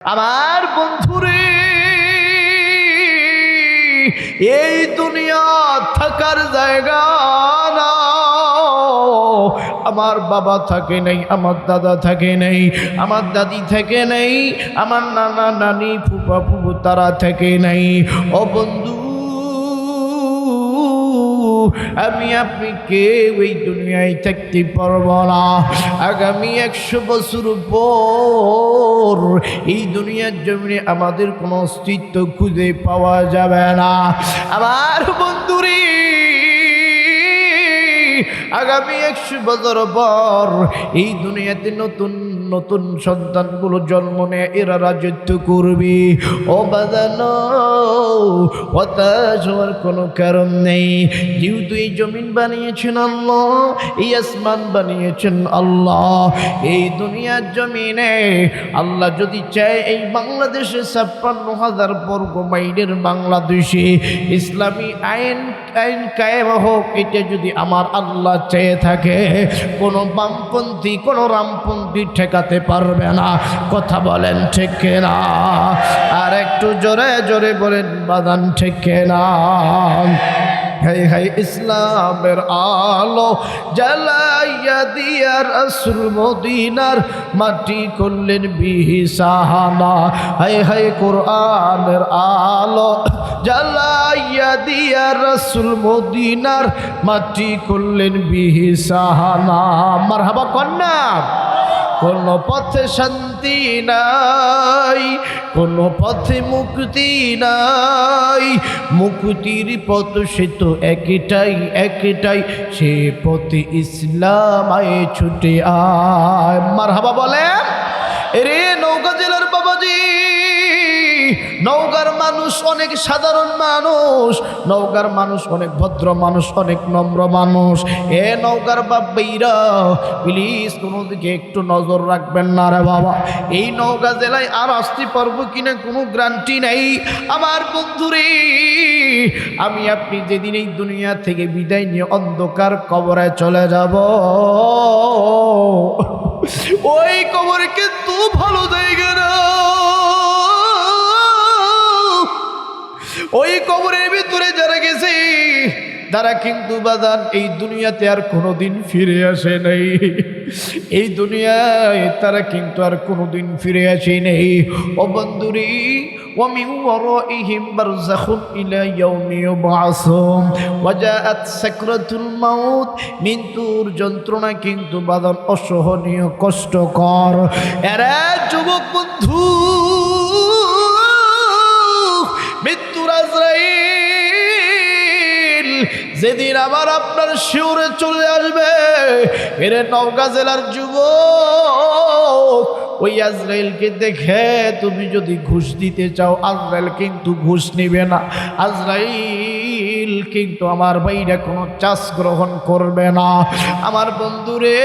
আমার বন্ধুরে, এই দুনিয়া থাকার জায়গা না আমার বাবা থাকে নাই, আমার দাদা থাকে নাই, আমার দাদি থাকে নাই, আমার নানা নানি, ফুপা ফুপু, তারা থাকে নাই। ও বন্ধু আমি, আপনি কেউ এই দুনিয়ায় থাকতে পারব না। আগামী একশো বছর পর এই দুনিয়ার জমিনে আমাদের কোনো অস্তিত্ব খুঁজে পাওয়া যাবে না। আমার বন্ধুরে, আগামী একশো বছর পর এই দুনিয়াতে নতুন নতুন সন্তানগুলো জন্ম নেয় এরা রাজত্ব করবে। ও হতাশ হওয়ার কোনো কারণ নেই। যেহেতু এই জমিন বানিয়েছেন আল্লাহ, এই আসমান বানিয়েছেন আল্লাহ, এই দুনিয়ার জমিনে আল্লাহ যদি চায় এই বাংলাদেশে ছাপ্পান্ন হাজার বর্গ মাইলের বাংলাদেশে ইসলামী আইন আইন কায়েম হোক, এটা যদি আমার আল্লাহ চেয়ে থাকে, কোনো বামপন্থী, কোনো রামপন্থী ঠেকাতে পারবে না। কথা বলেন, ঠিক না আর একটু জোরে জোরে বলেন বাদান ঠিক না হাই হাই, ইসলামের আলো জ্বালাইয়া দিয়া রসুল মদিনার মাটি করলেন বিহি সাহানা হাই হাই, কোরআনের আলো জ্বালাইয়া দিয়া রসুল মদিনার মাটি করলেন বিহি সাহানা মারহাবা কন্যা। কোন পথে শান্তি নাই, কোন পথে মুক্তি নাই। মুক্তির পথ সে তো একটাই একটাই, সে পথে ইসলাম আয় ছুটে আয়। মার হাবা বলে রে নৌকা জেলার বাবাজি নৌকার মানুষ অনেক সাধারণ মানুষ নৌকার মানুষ অনেক ভদ্র মানুষ, অনেক নম্র মানুষ। এ নৌকার বাব্বাইরা প্লিজ কোনো দিকে একটু নজর রাখবেন না রে বাবা। এই নৌকা জেলায় আর আসতে পারব কিনা কোনো গ্রান্টি নেই। আমার বন্ধুরে, আমি আপনি যেদিন এই দুনিয়া থেকে বিদায় নিয়ে অন্ধকার কবরে চলে যাব। ওই কবরে কিন্তু ভালো জায়গা না। ওই কবরের ভিতরে যারা গেছে তারা কিন্তু বাদান এই দুনিয়াতে আর কোনোদিন ফিরে আসে নাই এই দুনিয়ায় তারা কিন্তু আর কোনোদিন ফিরে আসে নেই ও বন্ধুরি ومن ورائهم برزخ إلى يوم يبعثون وجاءت سكرة الموت মৃত্যুর যন্ত্রণা কিন্তু বাদন অসহনীয় কষ্টকর এরা যুবক বন্ধু যেদিন আবার আপনার শিউরে চলে আসবে, এরে নওগাঁ জেলার যুব ওই আজরাইলকে দেখে তুমি যদি ঘুষ দিতে চাও, আজরাইল কিন্তু ঘুষ নিবে না। আজরাইল কিন্তু আমার বাইরে কোনো চাষ গ্রহণ করবে না। আমার বন্ধুরে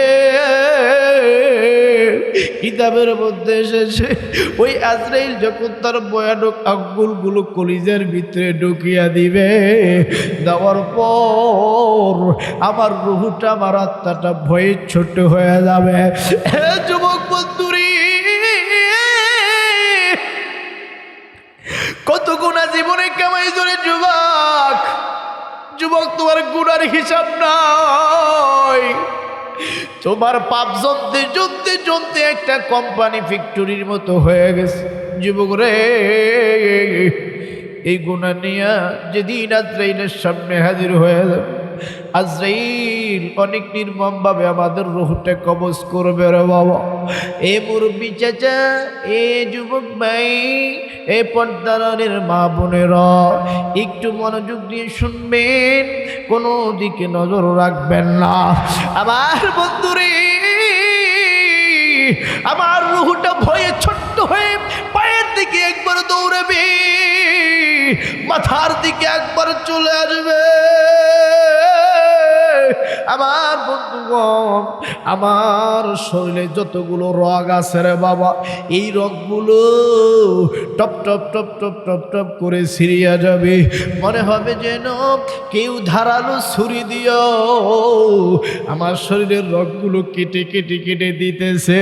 কিতাবের মধ্যে এসেছে, ওই আজরাইল যখন তার বয়ানক আঙ্গুলগুলো কলিজের ভিতরে ঢুকিয়া দিবে, দেওয়ার পর আমার রুহুটা, আমার আত্মাটা ভয়ে ছোট হয়ে যাবে। যুবক বন্ধুরি, কত গুণা জীবনে কামাই ধরে যুবক যুবক তোমার গুণার হিসাব নাই। তোমার পাপ জমতে জমতে জমতে একটা কোম্পানি ফ্যাক্টরির মতো হয়ে গেছে। যুবক রে, এই গুণা নিয়ে যেদিন আজরাইলের সামনে হাজির হয়ে যাবে আজরাইল অনেক নির্মমভাবে আমাদের রুহটা কবজ করবে রে বাবা। এ মুরব্বী চাচা, এ যুবক ভাই, এ পর্দারের মা বোনেরা, একটু মনোযোগ দিয়ে শুনবেন, কোনো দিকে নজর রাখবেন না। আমার বন্ধুরে, আমার রুহুটা ভয়ে ছোট্ট হয়ে পায়ের দিকে একবার দৌড়াবে। মাথার দিকে একবার চলে আসবে। আমার বন্ধুগণ, আমার শরীরে যতগুলো রগ আছে রে বাবা, এই রগগুলো টপ টপ টপ টপ টপ টপ করে সিরিয়া যাবে। মনে হবে যেন কেউ ধারালো ছুরি দিও। আমার শরীরের রগগুলো কেটে কেটে কেটে দিতেছে।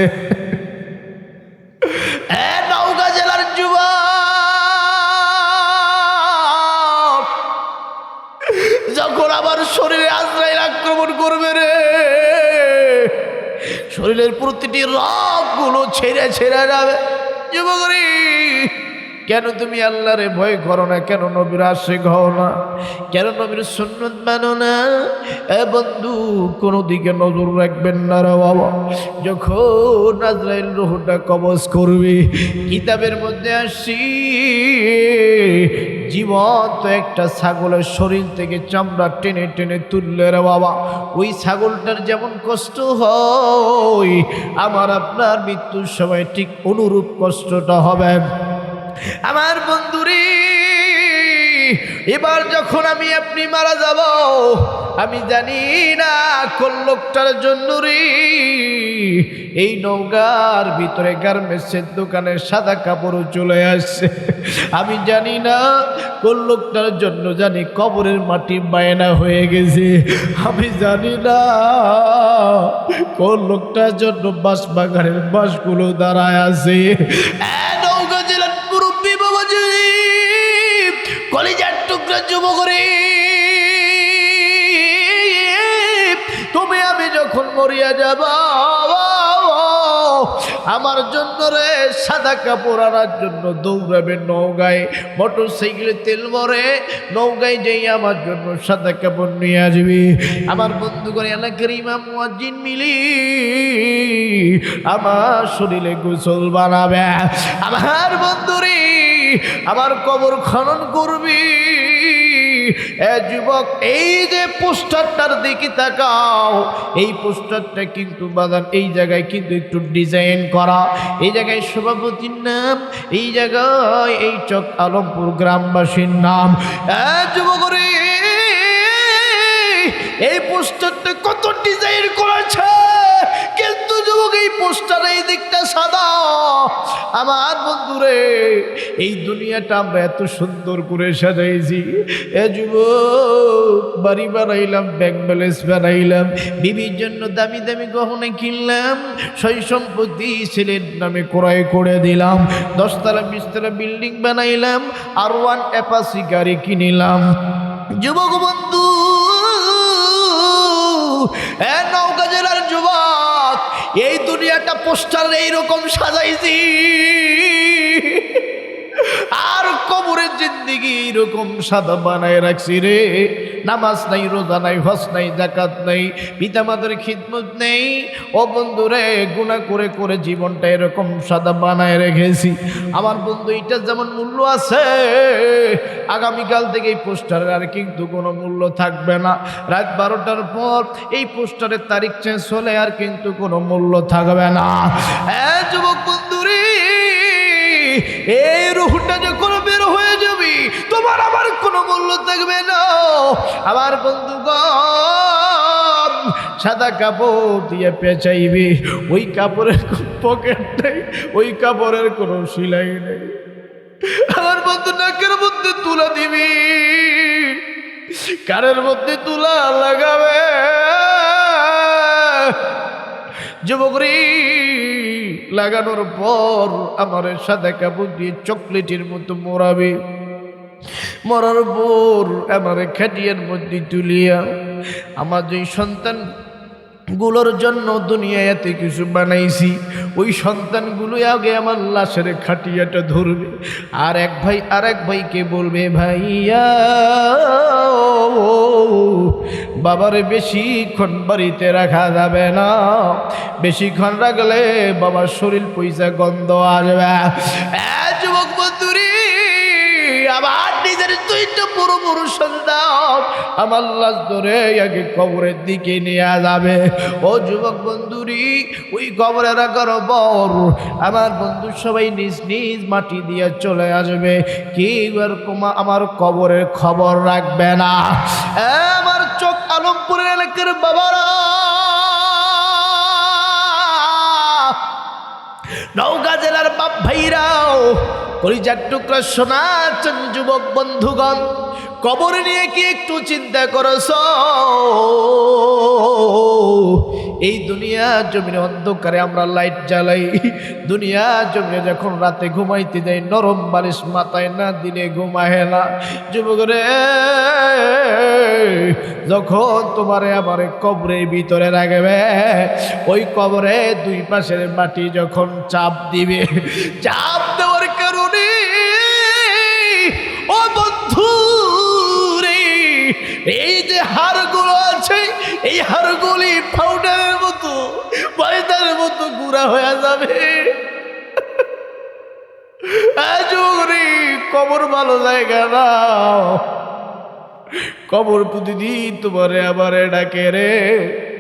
শরীরের প্রতিটি রগগুলো ছেড়ে ছেড়ে যাবে। যুবকরি, কেন তুমি আল্লাহরে ভয় করো না? কেন নবীর আশেক হও না? কেন নবীর সুন্নত মানো না? এ বন্ধু, কোনো দিকে নজর রাখবেন না রে বাবা। যখন আজরাইল রুহটা কবজ করবে, কিতাবের মধ্যে আসি জীবন্ত একটা ছাগলের শরীর থেকে চামড়া টেনে টেনে তুললে রে বাবা। ওই ছাগলটার যেমন কষ্ট হয়, আমার আপনার মৃত্যুর সময় ঠিক অনুরূপ কষ্টটা হবে। আমার বন্ধুরে, এবার যখন আমি আপনি মারা যাব আমি জানি না কোন লোকটার জন্য রে। এই নৌকার ভিতরে গার্মেন্টসের দোকানের সাদা কাপড়ও চলে আসছে। আমি জানি না কোন লোকটার জন্য জানি কবরের মাটি বায়না হয়ে গেছে। আমি জানি না কোন লোকটার জন্য বাঁশ বাগানের বাঁশগুলো দাঁড়ায় আছে। নৌকা জেলার মুরব্বী বাবাজি, কলিজার টুকরা যুব মরিয়া যাব আমার জন্য রে সাদা কাপড় আনার জন্য দৌড়াবে নৌগায় মোটর সাইকেলে তেল ভরে নৌকায় যেই আমার জন্য সাদা কাপড় নিয়ে আসবি। আমার বন্ধু করে এলাকার ইমাম, মুয়াজ্জিন মিলি, আমার শরীরে গোসল বানাবে। আমার বন্ধুরে, আমার কবর খনন করবি। যুবক, এই যে পোস্টারটার দিকে তাকাও। এই পোস্টারটা কিন্তু বাদান এই জায়গায় কিন্তু একটু ডিজাইন করা। এই জায়গায় সভাপতির নাম, এই জায়গায় এই চক আলমপুর গ্রামবাসীর নাম। যুবক রে, এই পোস্টারটা কত ডিজাইন করেছে? যুবক এই পোস্টার, এই দিকটা সাদা। আমার বন্ধুরে, এই দুনিয়াটা আমরা এত সুন্দর করে সাজাইছি। এ যুবক, বাড়ি বানাইলাম ব্যাংক ব্যালেন্স বানাইলাম, বিবির জন্য দামি দামি গহনে কিনলাম, সই সম্পত্তি ছেলের নামে ক্রয় করে দিলাম, দশতলা বিশতলা বিল্ডিং বানাইলাম আর ওয়ান অ্যাপাসি গাড়ি কিনিলাম। যুবক বন্ধু, এ নৌকা জেলার যুবক এই দুনিয়াটা পোস্টার এইরকম সাজাইছি। আর কবরের জিন্দিগি এরকম সাদা বানায় রাখছি রে। নামাজ নাই, রোজা নাই হস নাই জাকাত নাই, পিতামাতার খিদমত নেই। ও বন্ধু রে গুণা করে করে জীবনটা এরকম সাদা বানায় রেখেছি। আমার বন্ধু, এইটার যেমন মূল্য আছে, আগামীকাল থেকে এই পোস্টারের আর কিন্তু কোনো মূল্য থাকবে না। রাত বারোটার পর এই পোস্টারের তারিখ চেঞ্জ হলে আর কিন্তু কোনো মূল্য থাকবে না। হ্যাঁ যুবক বন্ধু এই রুহটা যখন বের হয়ে যাবি, তোমার আমার কোনো মূল্য থাকবে না। আমার বন্ধুগণ, সাদা কাপড় দিয়ে পেঁচাইবি, ওই কাপড়ের পকেট নেই, ওই কাপড়ের কোনো সিলাই নেই। আমার বন্ধু নাকের মধ্যে তুলা দিবি কারের মধ্যে তুলা লাগাবে। যুবকরি লাগানোর পর আমার সাদা কাপড় দিয়ে চকলেটের মতো মোড়াবে মরার পর আমার খাটিয়ার মধ্যে তুলিয়া আমার যে সন্তানগুলোর জন্য দুনিয়ায় এত কিছু বানাইছি, ওই সন্তানগুলো আগে আমার লাশের খাটিয়াটা ধরবে। আর এক ভাই আর এক ভাইকে বলবে, ভাইয়া বাবারে বেশিক্ষণ বাড়িতে রাখা যাবে না। বেশিক্ষণ রাখলে বাবার শরীর পয়সা গন্ধ আসবে। যুবক বন্ধুরি, আবার দুইটা বড় বড় সন্তান আমার লাশ ধরে আগে কবরের দিকে নিয়ে যাবে। ও যুবক বন্ধুরি, ওই কবরে রাখার পর আমার বন্ধু সবাই নিজ নিজ মাটি দিয়ে চলে আসবে। কি এরকম আমার কবরের খবর রাখবে না। আমার চোখ আলমপুরের এলাকার বাবারা। নৌকা জেলার বাপ ভাইরাও কলিজার টুকরা শোনাচ্ছেন যুবক বন্ধুগণ। কবর নিয়ে কি একটু চিন্তা করছ? এই দুনিয়া জমিনে অন্ধকারে আমরা লাইট জ্বালাই। দুনিয়া জমিনে যখন রাতে ঘুমাইতে যাই, নরম বালিশ মাথায় না দিলে ঘুমায় না। যুবক রে, যখন তোমারে আমার কবরের ভিতরে রাখবে, ওই কবরে দুই পাশের মাটি যখন চাপ দিবে, চাপ দেওয়ার এই যে হাড়গুলো আছে, এই হাড়গুলি পাউডারের মতো, ময়দার মতো গুঁড়া হয়ে যাবে। কবর ভালো জায়গা না। কবর প্রতিদিন তোমারে আবার ডাকে রে।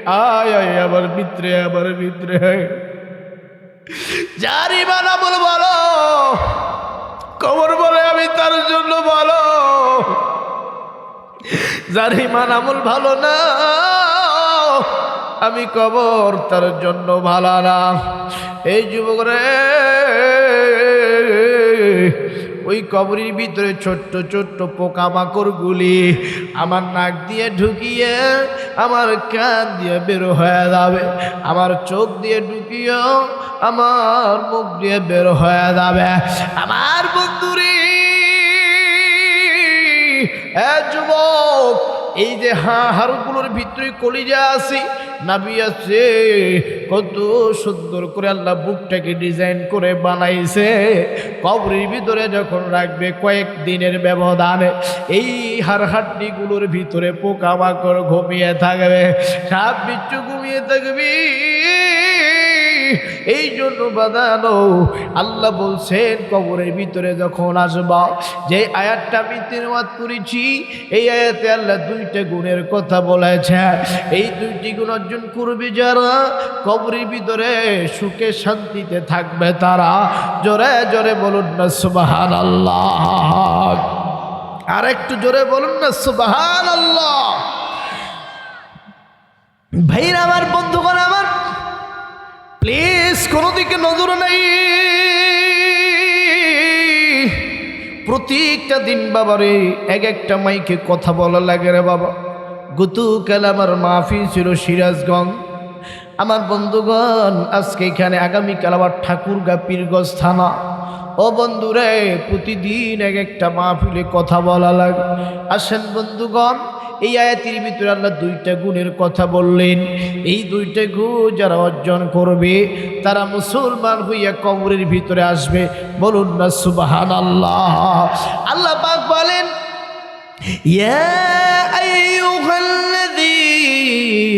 আয় আয় আবার মিত্রে আবার মিত্রে। যারি বানা বল বলো কবর বলে আমি তার জন্য ভালো যার ইমান আমল ভালো না, আমি কবর তার জন্য ভালো না। এই যুবক রে ওই কবরের ভিতরে ছোট্ট ছোট্ট পোকামাকড় গুলি আমার নাক দিয়ে ঢুকিয়ে, আমার কান দিয়ে বের হয়ে যাবে। আমার চোখ দিয়ে ঢুকিয়ে আমার মুখ দিয়ে বের হয়ে যাবে। আমার বন্ধুরে এ যুবক, এই যে হা হাড়গুলোর ভিতরে কলিজা আছে, নাবি আছে, কত সুন্দর করে আল্লাহ বুকটাকে ডিজাইন করে বানাইছে। কবরের ভিতরে যখন রাখবে, কয়েক দিনের ব্যবধানে এই হাড় হাড্ডিগুলোর ভিতরে পোকামাকড় ঘুমিয়ে থাকবে, সাপ বিচ্ছু ঘুমিয়ে থাকবি। এই জন্য বাদানো আল্লাহ বলছেন, কবরের ভিতরে যখন আসবা, যে আয়াতটা আমি তেরোয়াত করেছি, এই আয়াতে আল্লাহ দুইটা গুণের কথা বলেছে এই দুইটি গুণ অর্জন করবে যারা, কবরের ভিতরে সুখে শান্তিতে থাকবে তারা। জোরে জোরে বলুন না সুবাহান আল্লাহ আর একটু জোরে বলুন না সুবাহান আল্লাহ ভাইরা, আমার বন্ধুগণ কোনো দিকে নজর নেই। প্রত্যেকটা দিন বাবারে, এক একটা মাইকে কথা বলা লাগে রে বাবা। গতকাল আমার মাহফিল ছিল সিরাজগঞ্জ। আমার বন্ধুগণ, আজকে এখানে আগামীকাল আবার ঠাকুরগা পীরগঞ্জ থানা। ও বন্ধুরে, প্রতিদিন এক একটা মাহফিলে কথা বলা লাগে। আসেন বন্ধুগণ এই আয়াতির ভিতরে আল্লাহ দুইটা গুণের কথা বললেন। এই দুইটা গুণ যারা অর্জন করবে, তারা মুসলমান হইয়া কবরের ভিতরে আসবে। বলুন না সুবাহান আল্লাহ আল্লাহ পাক বলেন, ইয়া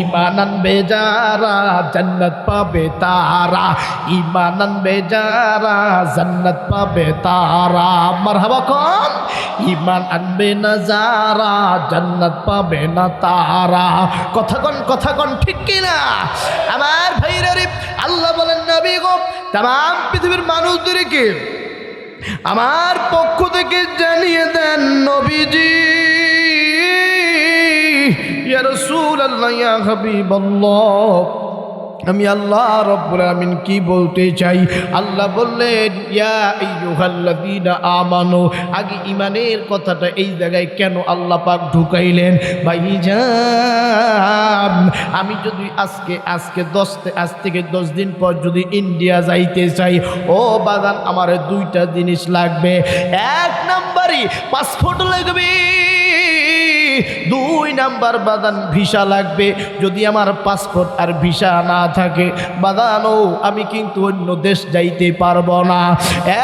ইমানান বেজারা, জান্নাত পাবে তারা ইমানান বেজারা, জান্নাত পাবে তারা মারহাবা কম ইমান আনবে না যারা, জান্নাত পাবে না তারা কথা কন কথা কন, ঠিক কিনা? আমার ভাইরা রে, আল্লাহ বলেন, নবী গো, তাম পৃথিবীর মানুষদেরকে আমার পক্ষ থেকে জানিয়ে দেন নবীজি। আমি আল্লাহ রব্বুল আমিন কি বলতে চাই? আল্লাহ বললেন, ইয়া আইয়ুহাল্লাযীনা আমানু, আগে ইমানের কথাটা এই জায়গায় কেন আল্লাহ পাক ঢুকাইলেন? ভাইজান, আমি যদি আজকে আজকে দশ আজ থেকে দশ দিন পর যদি ইন্ডিয়া যাইতে চাই, ও বাগান, আমার দুইটা জিনিস লাগবে। এক নাম্বারই, পাসপোর্ট লাগবে। দুই নাম্বার বাদান ভিসা লাগবে। যদি আমার পাসপোর্ট আর ভিসা না থাকে, বাদানও আমি কিন্তু অন্য দেশ যাইতে পারব না।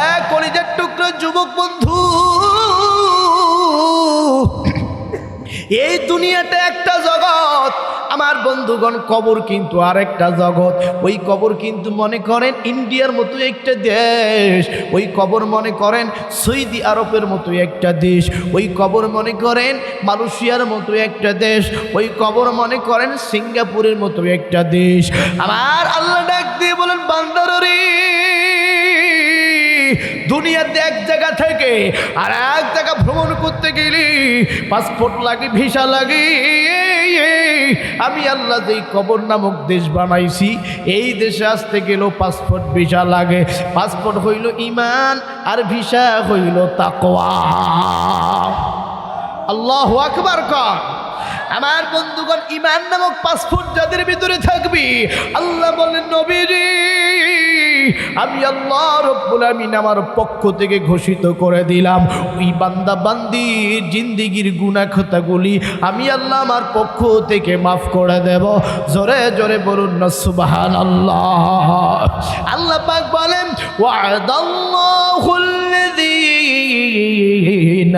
এক কলিজার টুকরো, যুবক বন্ধু। এই দুনিয়াটা একটা জগৎ। আমার বন্ধুগণ, কবর কিন্তু আরেকটা জগৎ। ওই কবর কিন্তু মনে করেন ইন্ডিয়ার মতো একটা দেশ। ওই কবর মনে করেন সৌদি আরবের মতো একটা দেশ। ওই কবর মনে করেন মালয়েশিয়ার মতো একটা দেশ। ওই কবর মনে করেন সিঙ্গাপুরের মতো একটা দেশ। আমার আল্লাহ ডাক দিয়ে বলেন, বান্দারে দুনিয়াতে এক জায়গা থেকে আর এক জায়গা ভ্রমণ করতে গেলি পাসপোর্ট লাগে ভিসা লাগে। আমি আল্লাহ যেই কবর নামক দেশ বানাইছি, এই দেশে আসতে গেলেও পাসপোর্ট ভিসা লাগে। পাসপোর্ট হইল ইমান আর ভিসা হইল তাকওয়া। আল্লাহ আকবার কর। আমার বন্ধুগণ ইমান নামক পাসপোর্ট যাদের ভিতরে থাকবি, আল্লাহ বলেন, নবীজি আমি আল্লাহ রব্বুল আমিন আমার পক্ষ থেকে ঘোষিত করে দিলাম ওই বান্দা বান্দির জিন্দিগির গুনা খতাগুলি আমি আল্লাহ আমার পক্ষ থেকে মাফ করে দেব জোরে জোরে বলুন না সুবাহান আল্লাহ আল্লাহ পাক বলেন ওয়াদাল্লাহুল الذين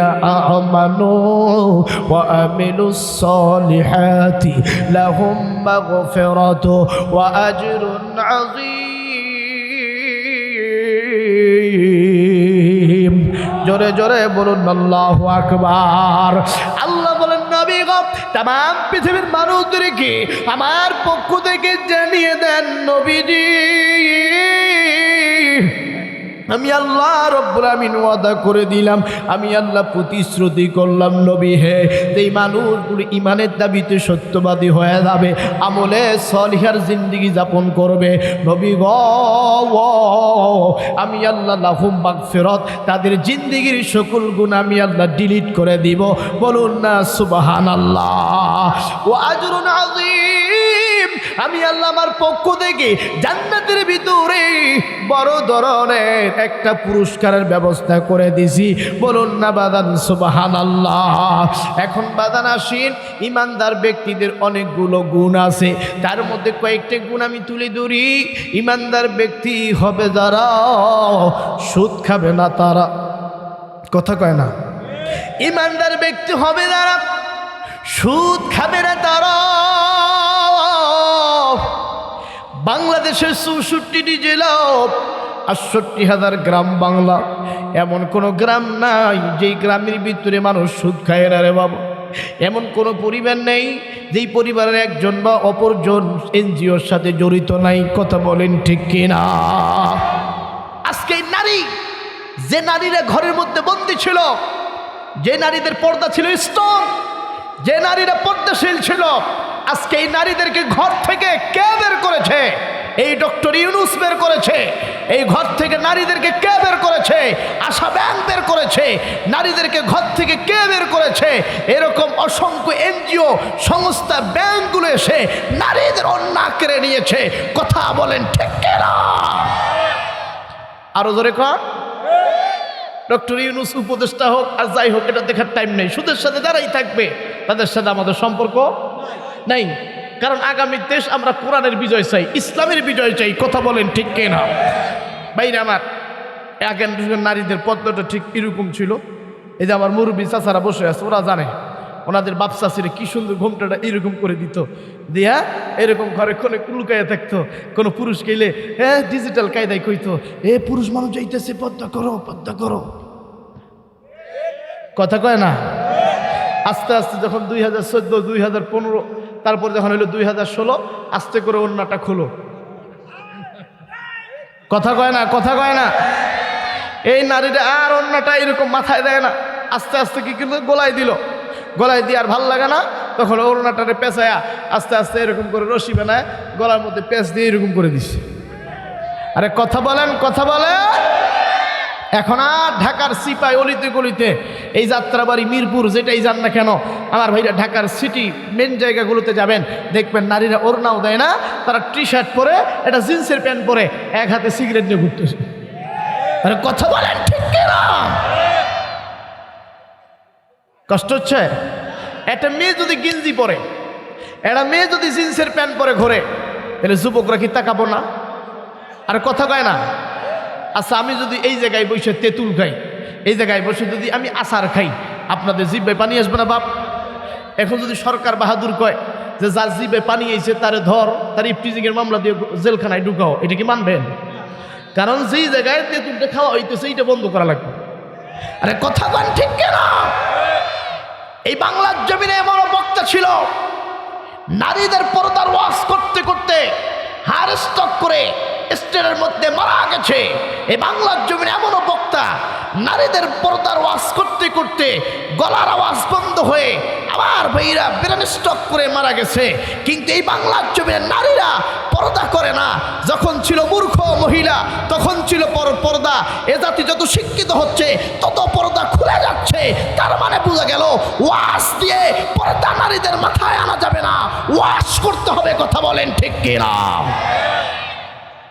آمنوا وعملوا الصالحات لهم مغفرة وأجر عظيم জোরে জোরে বলুন, আল্লাহ আকবার। আল্লাহ বলেন, নবী গো তাম পৃথিবীর মানুষদেরকে আমার পক্ষ থেকে জানিয়ে দেন নবীজি। আমি আল্লাহ রব্বুল আমিন ওয়াদা করে দিলাম। আমি আল্লাহ প্রতিশ্রুতি করলাম, নবী হে। এই মানুষগুলি ইমানের দাবিতে সত্যবাদী হয়ে যাবে, আমলে সলিহার জিন্দিগি যাপন করবে। নবী গ আমি আল্লাহ লাহুম বাগ ফেরত তাদের জিন্দিগির সকল গুণ আমি আল্লাহ ডিলিট করে দিব। বলুন না সুবাহান আল্লাহ ও আজরুন আজিম আমি আল্লাহ আমার পক্ষ থেকে জান্নাতের ভিতরে বড় ধরনের একটা পুরস্কারের ব্যবস্থা করে দিছি। বলুন না বাদান সুবাহান আল্লাহ এখন বাদান আসিন, ইমানদার ব্যক্তিদের অনেকগুলো গুণ আছে। তার মধ্যে কয়েকটা গুণ আমি তুলে ধরি। ইমানদার ব্যক্তি হবে যারা সুদ খাবে না তারা। কথা কয় না? ইমানদার ব্যক্তি হবে যারা সুদ খাবে না তারা বাংলাদেশের চৌষট্টিটি জেলা আটষট্টি হাজার গ্রাম বাংলা। এমন কোনো গ্রাম নাই, যেই গ্রামের ভিতরে মানুষ সুদ খায় না রে বাবা। এমন কোনো পরিবার নেই, যেই পরিবারের একজন বা অপরজন এনজিওর সাথে জড়িত নাই। কথা বলেন ঠিক কিনা? আজকে নারী, যে নারীরা ঘরের মধ্যে বন্দী ছিল, যে নারীদের পর্দা ছিল স্ট্রং যে নারীরা পর্দাশীল ছিল আজকে এই নারীদেরকে ঘর থেকে কে বের করেছে? এই ডক্টর ইউনুস বের করেছে। এই ঘর থেকে নারীদেরকে কে বের করেছে? আশা ব্যাংক বের করেছে। নারীদেরকে ঘর থেকে কে বের করেছে? এরকম অসংখ্য এনজিও সংস্থা, ব্যাংকগুলো এসে নারীদের অন্যা কেড়ে নিয়েছে। কথা বলেন ঠিক আরও জোরে কর ডক্টর ইউনুস উপদেষ্টা হোক আর যাই হোক, এটা দেখার টাইম নেই। সুদের সাথে যারাই থাকবে, তাদের সাথে আমাদের সম্পর্ক নাই। কারণ আগামী দেশ আমরা কোরআনের বিজয় চাই, ইসলামের বিজয় চাই, কথা বলেন ঠিক কে না বাইরে আমার, আগের নারীদের পদ্মটা ঠিক এরকম ছিল। এই যে আমার মুরব্বী চাচারা বসে আছে, ওরা জানে, ওনাদের বাপসা চাষিরে কি সুন্দর ঘুমটাটা এরকম করে দিত। দিয়া এরকম ঘরে কোনো লুকাইয়া থাকতো, কোনো পুরুষ গেলে হ্যাঁ ডিজিটাল কায়দায় কইতো, এ, পুরুষ মানুষ যাইতেছে, পদ্মা করো পদ্মা করো। কথা কয় না? আস্তে আস্তে যখন দুই হাজার চোদ্দ, দুই হাজার পনেরো তারপর যখন হলো দুই হাজার ষোলো, আস্তে করে অন্যটা খোলো। কথা কয় না, কথা কয় না। এই নারীরা আর অন্যটা এরকম মাথায় দেয় না। আস্তে আস্তে কি কিন্তু গলায় দিল। গলায় দিয়ে আর ভালো লাগে না। তখন ওড়নাটারে পেঁচায়া আস্তে আস্তে এরকম করে রশি বানায়, গলার মধ্যে পেঁচ দিয়ে এরকম করে দিছে। আরে কথা বলেন কথা বলেন। এখন আর ঢাকার সিপাই অলিতে গলিতে এই যাত্রাবাড়ি মিরপুর যেটাই যান না কেন আমার ভাইরা ঢাকার সিটি মেন জায়গাগুলোতে যাবেন, দেখবেন নারীরা ওড়নাও দেয় না, তারা টি শার্ট পরে একটা জিন্সের প্যান্ট পরে এক হাতে সিগারেট নিয়ে ঘুরতেছে। আরে কথা বলেন ঠিক কিনা? কষ্ট হচ্ছে? একটা মেয়ে যদি গিঞ্জি পরে, একটা মেয়ে যদি জিন্সের প্যান্ট পরে ঘোরে, তাহলে যুবকরা কি তাকাবো না? আর কথা কয় না। আচ্ছা আমি যদি এই জায়গায় বসে তেঁতুল খাই, এই জায়গায় বসে যদি আমি আচার খাই, আপনাদের জিব্বে পানি আসবে না বাপ? এখন যদি সরকার বাহাদুর কয় যে যার জিবে পানি আইছে, তারে ধর, তার ইফটিজিংয়ের মামলা দিয়ে জেলখানায় ঢুকাও, এটা কি মানবেন? কারণ যেই জায়গায় তেঁতুলটা খাওয়া হইতেছে, এইটা বন্ধ করা লাগবে। আরে কথা কন ঠিক কেন? এই বাংলার জমিনে এমন বক্তা ছিল, নারীদের পর্দার ওয়াশ করতে করতে হার স্টক করে স্টেনের মধ্যে মারা গেছে। এই বাংলার জমিনে এমনও নারীদের পর্দার ওয়াজ করতে করতে গলার আওয়াজ বন্ধ হয়ে আবার ভাইরা ব্রেন স্টক করে মারা গেছে। কিন্তু এই বাংলার জমির নারীরা পর্দা করে না। যখন ছিল মূর্খ মহিলা, তখন ছিল পর পর্দা। এ জাতি যত শিক্ষিত হচ্ছে, তত পর্দা খুলে যাচ্ছে। তার মানে বোঝা গেল ওয়াশ দিয়ে পর্দা নারীদের মাথায় আনা যাবে না। ওয়াশ করতে হবে, কথা বলেন ঠিক কিনা?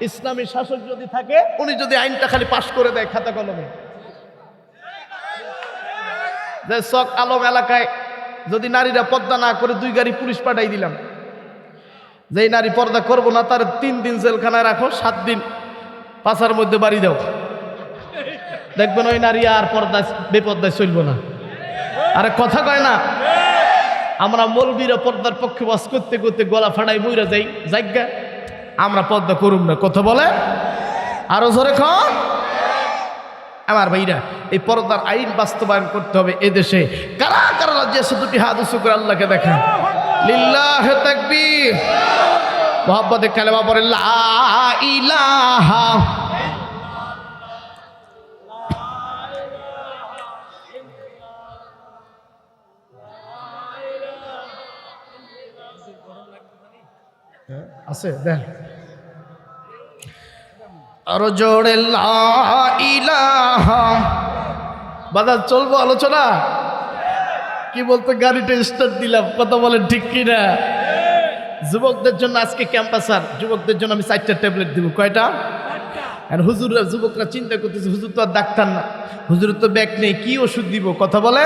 ইসলামী শাসক যদি থাকে, উনি যদি আইনটা খালি পাশ করে দেয় খাতা কলমে। যে চক আলম এলাকায় যদি নারীরা পর্দা না করে দুই গাড়ি পুলিশ পাঠাই দিলাম। যেই নারী পর্দা করব না, তার তিন দিন জেলখানায় রাখো, সাত দিন পাশার মধ্যে বাড়ি দাও। দেখবেন ওই নারী আর পর্দায় বেপর্দায় চলবো না। আরে কথা কয় না, আমরা মলবিরা পর্দার পক্ষে বাস করতে করতে গলা ফাড়াই মইরা যাই, জায়গা আমরা পর্দা করুম না, কথা বলে? আরও জোরে খন আমার ভাইরা, এই পর্দার আইন বাস্তবায়ন করতে হবে এদেশে। কারা কারা রাজ্যে দুটি হাত উঁচু আল্লাহকে দেখেন? লিল্লাহ তাকবীর। মোহাম্মদে কালেমা পরে ইলাহা। আছে দেখ আরও জোরে বাজার, চলবো আলোচনা? কি বলতো গাড়িটা স্টার্ট দিলাম, কথা বলে ঠিক কিনা? যুবকদের জন্য আজকে ক্যাম্পাসার যুবকদের জন্য আমি চারটা ট্যাবলেট দিব। কয়টা? আর হুজুররা, যুবকরা চিন্তা করতেছে, হুজুর তো আর ডাক্তার না। হুজুরের তো ব্যাগ নেই, কি ওষুধ দিব? কথা বলে।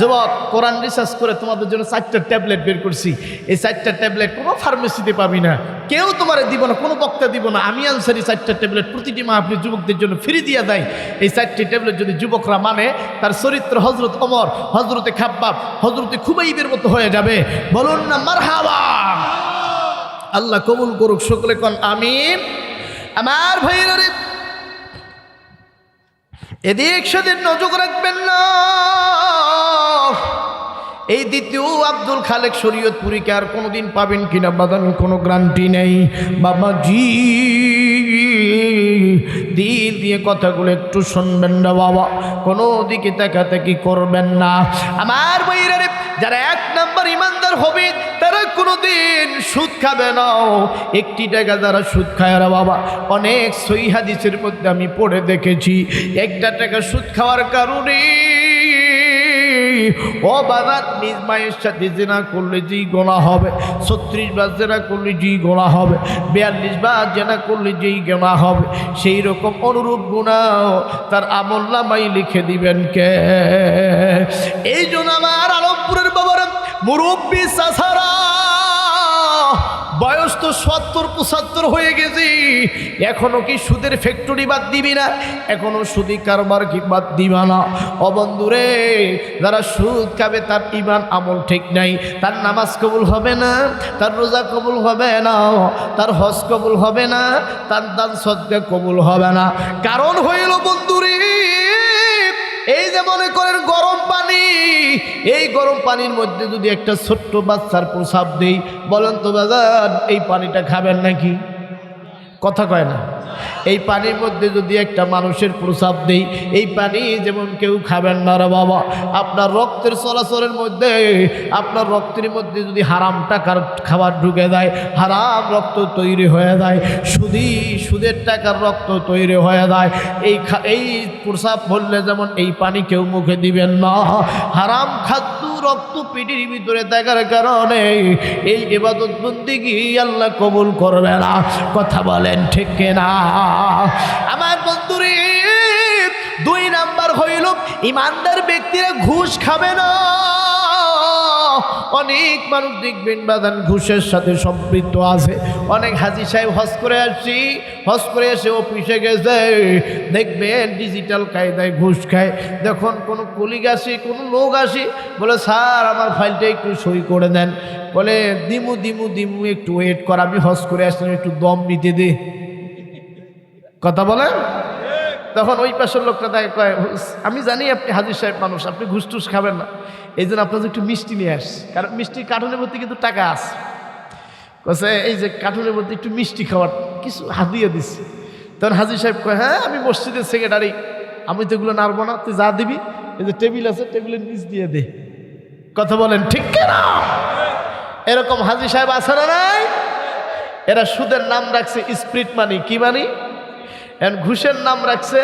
যুবক, কোরআন রিসার্চ করে তোমাদের জন্য চারটা ট্যাবলেট বের করছি। এই চারটা ট্যাবলেট কোনো ফার্মেসিতে পাবি না। কেউ তোমার দিব না, কোনো বক্তা দিব না। আমি আনসারি চারটা ট্যাবলেট প্রতিটি মা আপনি যুবকদের জন্য ফ্রি দিয়ে দেয়। এই চারটি ট্যাবলেট যদি যুবকরা মানে তার চরিত্র হজরত অমর হজরতে খাব্বাব হজরতে খুবই খুবাইবের মতো হয়ে যাবে। বলুন না মার মারহাবা! আল্লাহ কবুল করুক, সকলে কন, আমিন। আমার ভাইয়ের এদিক সেদিন নজর রাখবেন না। এই দ্বিতীয় আব্দুল খালেক শরীয়তপুরীকে আর কোনোদিন পাবেন কিনা বাদান কোনো গ্রান্টি নেই। বাবা জি দিল দিয়ে কথাগুলো একটু শুনবেন না বাবা, কোনো দিকে তাকাতাকি করবেন না। আমার বইরা রে যারা এক নাম্বার ইমানদার হবে, তারা কোনোদিন সুদ খাবে না। একটি টাকা যারা সুদ খায় না বাবা, অনেক সই হাদিসের মধ্যে আমি পড়ে দেখেছি, একটা টাকা সুদ খাওয়ার কারণে ও বাবা নিজ মায়ের সাথে জেনা করলে যেই গোনা হবে, ছত্রিশ বার জেনা করলে যেই গোনা হবে, বিয়াল্লিশ বার জেনা করলে যেই গোনা হবে, সেই রকম অনুরূপ গুণাও তার আমল নামাই লিখে দিবেন কে? এই জন্য আমার আলমপুরের বাবার মুরব্বী সাসারা বয়স তো সত্তর, পঁচাত্তর হয়ে গেছি। এখনও কি সুদের ফ্যাক্টরি বাদ দিবি না? এখনও সুদি কারবার কি বাদ দিবা না? অবন্ধুরে যারা সুদ খাবে তার ইমান আমল ঠিক নাই। তার নামাজ কবুল হবে না, তার রোজা কবুল হবে না, তার হজ কবুল হবে না, তার দান সদ্গা কবুল হবে না। কারণ হইল বন্ধুরে, এই যে মনে করেন গরম এই গরম পানির মধ্যে যদি একটা ছোট্ট বাচ্চার প্রসাব দেই, বলেন তো বাজার এই পানিটা খাবেন নাকি? কথা কয় না। এই পানির মধ্যে যদি একটা মানুষের প্রসাব দেই, এই পানি যেমন কেউ খাবেন না রে বাবা। আপনার রক্তের চলাচলের মধ্যে, আপনার রক্তের মধ্যে যদি হারাম টাকার খাবার ঢুকে যায়, হারাম রক্ত তৈরি হয়ে যায়, সুদি, সুদের টাকার রক্ত তৈরি হয়ে যায়, এই এই প্রসাব বললে যেমন এই পানি কেউ মুখে দিবেন না। হারাম খাদ্য রক্ত পিঠির ভিতরে থাকার কারণে এই এবাদত বন্দিগি আল্লাহ কবুল করবে না। কথা বলেন ঠিক না আমার বন্ধুরে, দুই নাম্বার হইল, ইমানদার ব্যক্তিরা ঘুষ খাবে না। অনেক মানুষ দেখবেন বাদান ঘুষের সাথে সম্পৃক্ত আছে। অনেক হাজি সাহেব হজ করে আসছি, হজ করে এসে অফিসে গেছে। দেখবেন ডিজিটাল কায়দায় ঘুষ খায়। যখন কোনো কলিগ আসে, কোনো লোক আসে, বলে, স্যার, আমার ফাইলটা একটু সই করে দেন। বলে, দিমু দিমু দিমু, একটু ওয়েট কর, আমি হজ করে আসলাম, একটু দম নিতে দে। কথা বলেন? তখন ওই পাশের লোকটা তাকে কয়, আমি জানি আপনি হাজির সাহেব মানুষ, আপনি ঘুষ টুস খাবেন না। এই জন্য আপনার একটু মিষ্টি নিয়ে আস কারণ মিষ্টি কার্টুনের মধ্যে কিন্তু টাকা আছে। কছে এই যে কার্টুনের মধ্যে একটু মিষ্টি খাওয়ার কিছু হাদিয়ে দিচ্ছে তখন হাজির সাহেব কয় হ্যাঁ আমি মসজিদের সেক্রেটারি আমি তো এগুলো নাড়বো না, তুই যা দিবি, এই যে টেবিল আছে টেবিলের নিচ দিয়ে দে। কথা বলেন, ঠিক কেনা? এরকম হাজি সাহেব আছে না নাই? এরা সুদের নাম রাখছে স্প্রিট মানি, কি মানি? ঘুষের নাম রাখছে,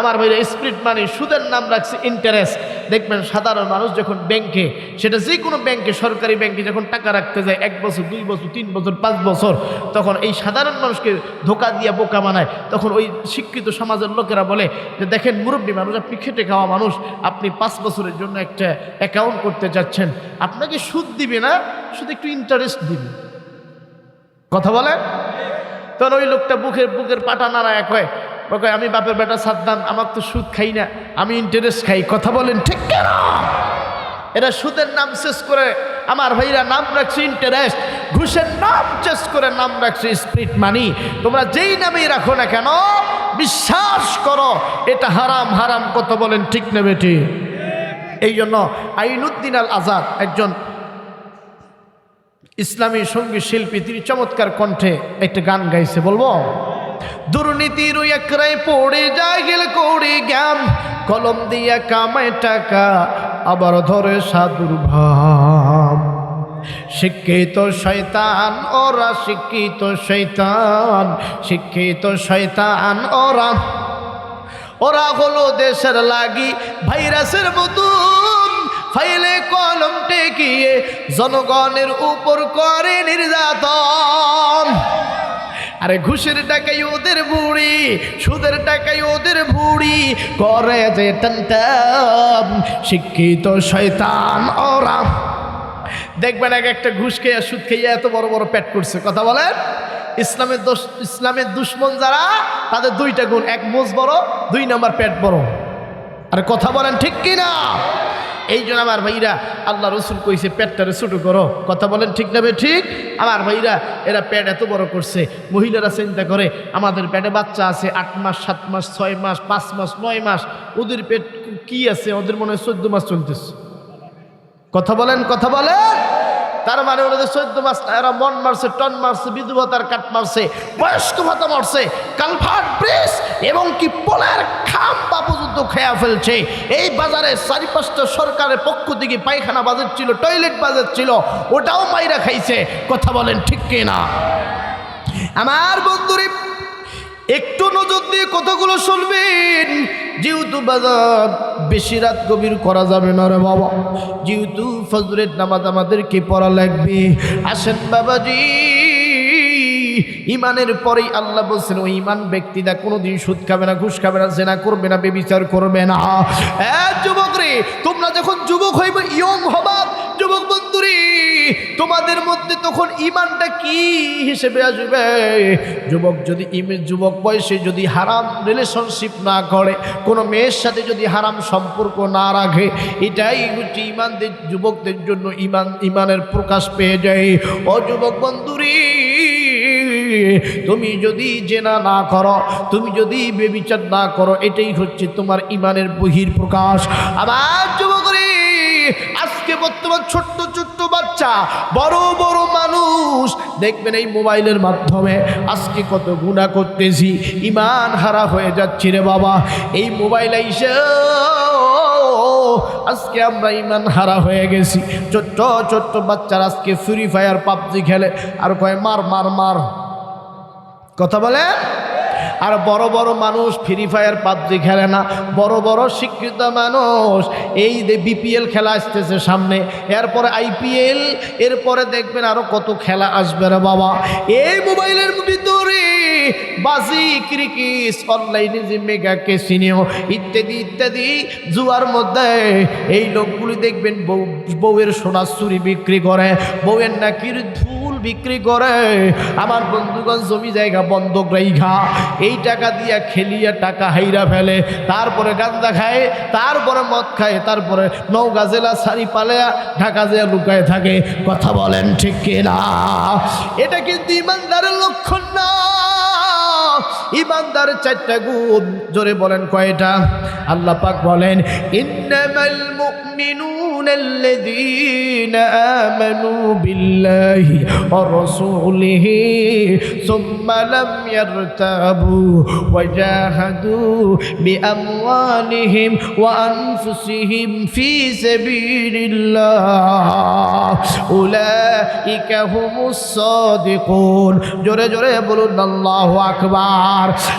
আমার ভাইরা স্প্রিট মানি, সুদের নাম রাখছে ইন্টারেস্ট দেখবেন সাধারণ মানুষ যখন ব্যাংকে সেটা যে কোনো ব্যাংকে সরকারি ব্যাংকে যখন টাকা রাখতে যায়, এক বছর, দুই বছর, তিন বছর, পাঁচ বছর, তখন এই সাধারণ মানুষকে ধোকা দিয়ে বোকা বানায়। তখন ওই শিক্ষিত সমাজের লোকেরা বলে যে, দেখেন মুরব্বী মানুষ, আপনি খেটে খাওয়া মানুষ, আপনি পাঁচ বছরের জন্য একটা অ্যাকাউন্ট করতে যাচ্ছেন আপনাকে সুদ দিবে না, শুধু একটু ইন্টারেস্ট দিবে। কথা বলে তখন ওই লোকটা বুকের বুকের পাটা নাড়ায়, কয় কয়, আমি বাপের বেটা সাদ্দাম আমার তো সুদ খাই না, আমি ইন্টারেস্ট খাই, কথা বলেন ঠিক কেন? এরা সুদের নাম শেষ করে, আমার ভাইরা নাম রাখছে ইন্টারেস্ট ঘুষের নাম শেষ করে নাম রাখছে স্প্রিট মানি তোমরা যেই নামেই রাখো না কেন, বিশ্বাস করো, এটা হারাম হারাম কথা বলেন ঠিক না বেটি? এই জন্য আইনুদ্দিন আল আজাদ একজন ইসলামী সংগীত শিল্পী, তিনি চমৎকার কণ্ঠে একটা গান গাইছে, বলব? দুর্নীতির একরাই পড়ে যায় গেল করে জ্ঞান, কলম দিয়া কামায় টাকা, আবার ধরে সাধুর ভাব। শিক্ষিত শয়তান, ওরা শিক্ষিত শৈতান শিক্ষিত শয়তান, ওরা ওরা হলো দেশের লাগি ভাইরাসের মতন ফাইলে কলম টেকিয়ে জনগণের উপর করে নির্যাতন। আরে ঘুষের টাকাই ওদের বুড়ি সুদের টাকাই ওদের বুড়ি করে যে টান শিক্ষিত শয়তান ওরা। দেখবেন এক একটা ঘুষ খেয়ে, সুদ খেয়ে এত বড় বড় পেট করছে। কথা বলেন? ইসলামের দোষ, ইসলামের দুশ্মন যারা, তাদের দুইটা গুণ। এক মোজ বড়, দুই নাম্বার পেট বড়। আর কথা বলেন ঠিক কি না এই জন্য আমার ভাইরা, আল্লাহ রসুল কইছে, পেটটারে ছোটো করো। কথা বলেন ঠিক না ঠিক? আমার ভাইরা, এরা পেট এত বড় করছে, মহিলারা চিন্তা করে, আমাদের পেটে বাচ্চা আছে, আট মাস, সাত মাস, ছয় মাস, পাঁচ মাস, নয় মাস, ওদের পেট কি আছে? ওদের মনে হয় মাস চলতেছে। কথা বলেন কথা বলেন। তার মানে ওনাদের চোদ্দ মাস, এরা মন মারছে, টন মারছে বিধুভাতার কাট মারছে, বয়স্ক ভাতা মারছে, কালভার্ট ব্রিজ এবং কি পোলের খাম্বা পর্যন্ত খেয়া ফেলছে। এই বাজারে চারি পাঁচটা সরকারের পক্ষ থেকে পায়খানা বাজার ছিল, টয়লেট বাজার ছিল, ওটাও মাইরা খাইছে। কথা বলেন ঠিক কিনা? আমার বন্ধুরে, একটু নজর দিয়ে কতগুলো শুনবেন। যেহেতু বাজার বেশি রাত গভীর করা যাবে না রে বাবা, যেহেতু ফজরের নামাজ আমাদেরকে পড়া লাগবে। আসেন বাবাজি। ইমানের পরেই আল্লাহ বলছেন, ওই ইমান ব্যক্তিটা কোনোদিন সুদ খাবে না, ঘুষ খাবে না, জেনা করবে না, বেবিচার করবে না। যুবক রে তোমরা যখন যুবক হইবে, ইয়ং হবা। যুবক বন্ধুরি, তোমাদের মধ্যে তখন ইমানটা কি হিসেবে আসবে? যুবক যদি যুবক বয়সে যদি হারাম রিলেশনশিপ না করে, কোনো মেয়ের সাথে যদি হারাম সম্পর্ক না রাখে, এটাই হচ্ছে ইমানদের যুবকদের জন্য ইমান ইমানের প্রকাশ পেয়ে যায়। ও যুবক বন্ধুরি তুমি যদি জেনা না করো, তুমি যদি বেবিচার না করো, এটাই হচ্ছে তোমার ইমানের বহির প্রকাশ আবার যুবকরি, আজকে বর্তমান ছোট্ট ছোট্ট বাচ্চা, বড় বড় মানুষ, দেখবেন এই মোবাইলের মাধ্যমে আজকে কত গুণা করতেছি, ইমান হারা হয়ে যাচ্ছি রে বাবা। এই মোবাইল আইসে, আজকে আমরা ইমান হারা হয়ে গেছি। ছোট্ট ছোট্ট বাচ্চারা আজকে ফ্রি ফায়ার পাবজি খেলে, আর কয় মার মার মার। কথা বলে? আর বড় বড় মানুষ ফ্রি ফায়ার পাবজি খেলে না। বড় বড় শিক্ষিত মানুষ এই যে বিপিএল খেলা আসতেছে সামনে। এরপরে আইপিএল এরপরে দেখবেন আরও কত খেলা আসবে রে বাবা। এই মোবাইলের ভিতরে বাজি, ক্রিকেট, অনলাইনে যে মেগা কেসিনিও ইত্যাদি ইত্যাদি, জুয়ার মধ্যে এই লোকগুলি দেখবেন বউ, বউয়ের সোনার চুরি বিক্রি করে। বউয়ের নাকির ধুল বিক্রি করে, আমার বন্ধুগণ জমি জায়গা বন্ধক রাইখা, এই টাকা দিয়া খেলিয়া টাকা হাইরা ফেলে, তারপরে গান্দা খায়, তারপরে মদ খায়, তারপরে নৌকা জেলা সারি পালেয়া ঢাকা জেলা লুকায় থাকে। কথা বলেন ঠিক কিনা? এটা কিন্তু ইমানদারের লক্ষণ না। ইমানদার চারটা গুণ, জোরে বলেন কয়টা? আল্লাহ পাক বলেন, ইন্নামাল মুমিনুনা আল্লাযীনা আমানু বিল্লাহি ওয়া রাসূলিহি সুম্মা লাম ইয়ারতাবু ওয়া জাহাদু বিআমওয়ালিহিম ওয়া আনফুসিহিম ফি সাবিলিল্লাহ উলাইকা হুমুস সাদিকুন। জোরে জোরে বলুন, আল্লাহু আকবার। God.